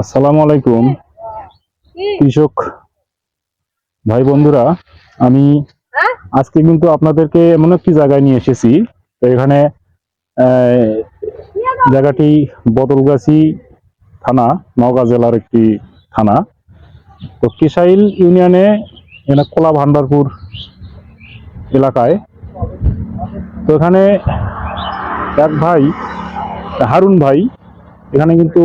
আসসালামু আলাইকুম কৃষক ভাই বন্ধুরা আমি আজকে কিন্তু আপনাদেরকে এমন একটি জায়গায় নিয়ে এসেছি। তো এখানে জায়গাটি বদলগাছি থানা নওগাঁ জেলার একটি থানা। তো কেশাইল ইউনিয়নে এখানে কোলা ভান্ডারপুর এলাকায়। তো এখানে এক ভাই হারুন ভাই এখানে কিন্তু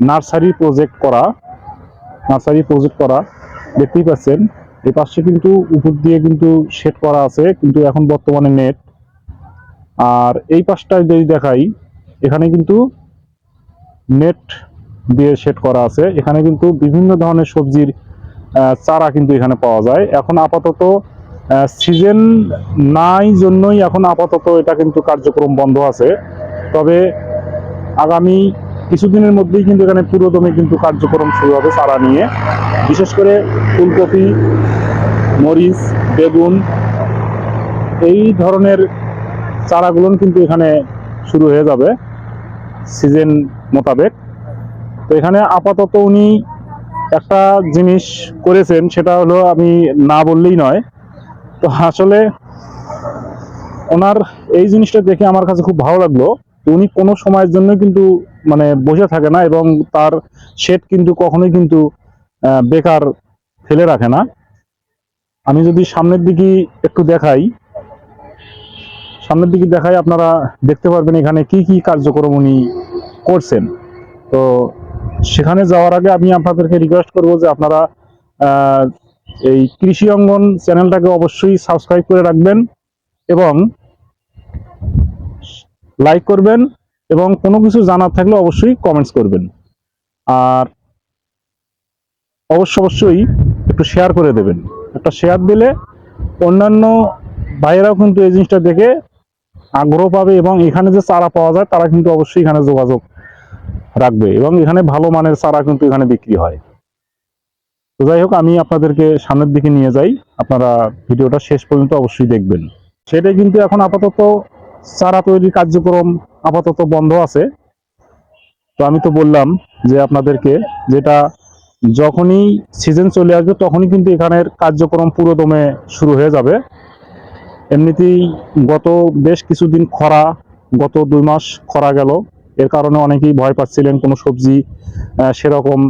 নার্সারি প্রজেক্ট করা, নার্সারি প্রজেক্ট করা, দেখতেই পাচ্ছেন। এই পাশে কিন্তু উপর দিয়ে কিন্তু শেড করা আছে, কিন্তু এখন বর্তমানে নেট আর এই পাশটায় যদি দেখাই, এখানে কিন্তু নেট দিয়ে শেড করা আছে। এখানে কিন্তু বিভিন্ন ধরনের সবজির চারা কিন্তু এখানে পাওয়া যায়। এখন আপাতত সিজন নাই জন্যই এখন আপাতত এটা কিন্তু কার্যক্রম বন্ধ আছে। তবে আগামী কিছুদিনের মধ্যেই কিন্তু এখানে পুরোদমে কিন্তু কার্যক্রম শুরু হবে চারা নিয়ে। বিশেষ করে ফুলকপি, মরিচ, বেগুন, এই ধরনের চারাগুলো কিন্তু এখানে শুরু হয়ে যাবে সিজন মোতাবেক। তো এখানে আপাতত উনি একটা জিনিস করেছেন, সেটা হলো আমি না বললেই নয়। তো আসলে ওনার এই জিনিসটা দেখে আমার কাছে খুব ভালো লাগল। উনি কোনো সময়ের জন্য কিন্তু মানে বসে থাকে না এবং তার শেড কিন্তু কখনোই কিন্তু বেকার ফেলে রাখে না। আমি যদি সামনের দিকে একটু দেখাই, সামনের দিকে দেখাই আপনারা দেখতে পারবেন এখানে কি কি কার্যক্রম উনি করছেন। তো সেখানে যাওয়ার আগে আমি আপনাদেরকে রিকোয়েস্ট করব যে আপনারা এই কৃষি অঙ্গন চ্যানেলটাকে অবশ্যই সাবস্ক্রাইব করে রাখবেন এবং লাইক করবেন। এবং কোনো কিছু জানার থাকলে অবশ্যই কমেন্টস করবেন। আর অবশ্য অবশ্যই একটু শেয়ার করে দেবেন। একটা শেয়ার দিলে অন্যান্য ভাইয়েরাও কিন্তু এই জিনিসটা দেখে আগ্রহ পাবে এবং এখানে যে চারা পাওয়া যায়, তারা কিন্তু অবশ্যই এখানে যোগাযোগ রাখবে এবং এখানে ভালো মানের চারা কিন্তু এখানে বিক্রি হয়। তো যাই হোক, আমি আপনাদেরকে সামনের দিকে নিয়ে যাই। আপনারা ভিডিওটা শেষ পর্যন্ত অবশ্যই দেখবেন। সেটাই কিন্তু এখন আপাতত চারা তৈরির কার্যক্রম আপাতত বন্ধ আছে। তো আমি তো বললাম যে আপনাদেরকে যেটা যখনই সিজন চলে আসবে তখনই কিন্তু এখানের কার্যক্রম পুরোদমে শুরু হয়ে যাবে। এমনিতেই গত বেশ কিছুদিন খরা, গত দুই মাস খরা গেল। এর কারণে অনেকেই ভয় পাচ্ছিলেন, কোনো সবজি সেরকম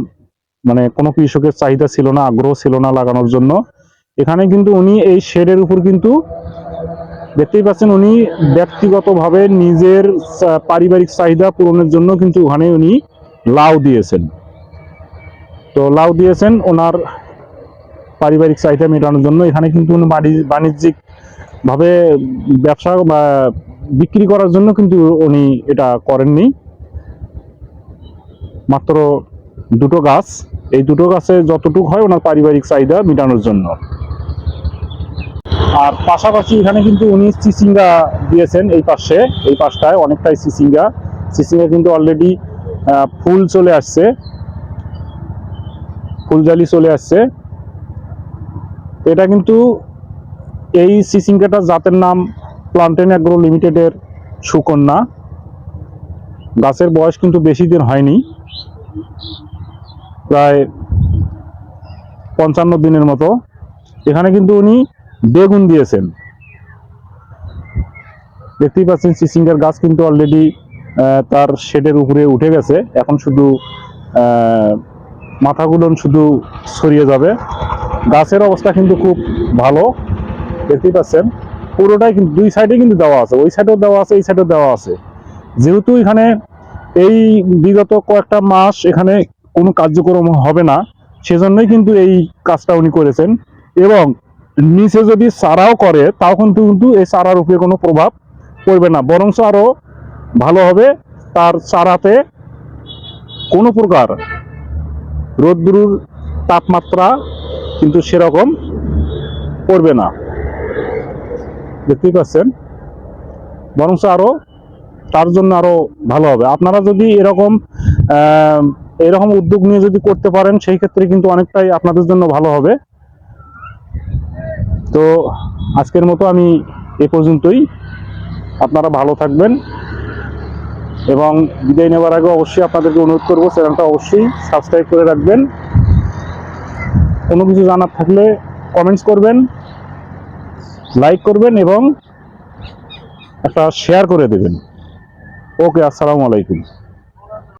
মানে কোনো কৃষকের চাহিদা ছিল না, আগ্রহ ছিল না লাগানোর জন্য। এখানে কিন্তু উনি এই শেডের উপর কিন্তু দেখতেই পাচ্ছেন উনি ব্যক্তিগতভাবে নিজের পারিবারিক চাহিদা পূরণের জন্য কিন্তু ওখানে উনি লাউ দিয়েছেন। তো লাউ দিয়েছেন ওনার পারিবারিক চাহিদা মেটানোর জন্য। এখানে কিন্তু উনি বাণি- বাণিজ্যিক ভাবে ব্যবসা বা বিক্রি করার জন্য কিন্তু উনি এটা করেননি। মাত্র দুটো গাছ। এই দুটো গাছে যতটুকু হয় ওনার পারিবারিক চাহিদা মেটানোর জন্য। আর পাশাপাশি এখানে কিন্তু উনি চিচিঙ্গা দিয়েছেন এই পাশে, এই পাশটায় অনেকটাই সিসিঙ্গা। চিচিঙ্গা কিন্তু অলরেডি ফুল চলে আসছে। ফুলজালি চলে আসছে। এটা কিন্তু এই চিচিঙ্গাটার জাতের নাম প্লান্টেন অ্যাগ্রো লিমিটেডের সুকন্যা। গাছের বয়স কিন্তু বেশি দিন হয়নি। প্রায় পঞ্চান্ন দিনের মতো। এখানে কিন্তু উনি বেগুন দিয়েছেন। দেখতেই পাচ্ছেন চিচিঙ্গার গাছ কিন্তু অলরেডি তার শেডের উপরে উঠে গেছে। এখন শুধু মাথাগুলো শুধু ছড়িয়ে যাবে। গাছের অবস্থা কিন্তু খুব ভালো। দেখতেই পাচ্ছেন, পুরোটাই কিন্তু, দুই সাইডে কিন্তু দেওয়া আছে। ওই সাইডেও দেওয়া আছে, এই সাইডেও দেওয়া আছে। যেহেতু এখানে এই বিগত কয়েকটা মাস এখানে কোনো কার্যক্রম হবে না, সেজন্যই কিন্তু এই কাজটা উনি করেছেন। এবং নিচে যদি সারাও করে তাও কিন্তু কিন্তু এই সারার উপরে কোনো প্রভাব পড়বে না। বরঞ্চ আরও ভালো হবে, তার সারাতে কোনো প্রকার রোদ্রুর তাপমাত্রা কিন্তু সেরকম পড়বে না। দেখতেই পাচ্ছেন? বরঞ্চ আরও তার জন্য আরও ভালো হবে। আপনারা যদি এরকম এরকম উদ্যোগ নিয়ে যদি করতে পারেন, সেই ক্ষেত্রে কিন্তু অনেকটাই আপনাদের জন্য ভালো হবে। তো আজকের মতো আমি এ পর্যন্তই। আপনারা ভালো থাকবেন এবং বিদায় নেওয়ার আগে অবশ্যই আপনাদেরকে অনুরোধ করব, চ্যানেলটা অবশ্যই সাবস্ক্রাইব করে রাখবেন। কোনো কিছু জানার থাকলে কমেন্টস করবেন লাইক করবেন এবং একটা শেয়ার করে দেবেন। ওকে, আসসালামু আলাইকুম।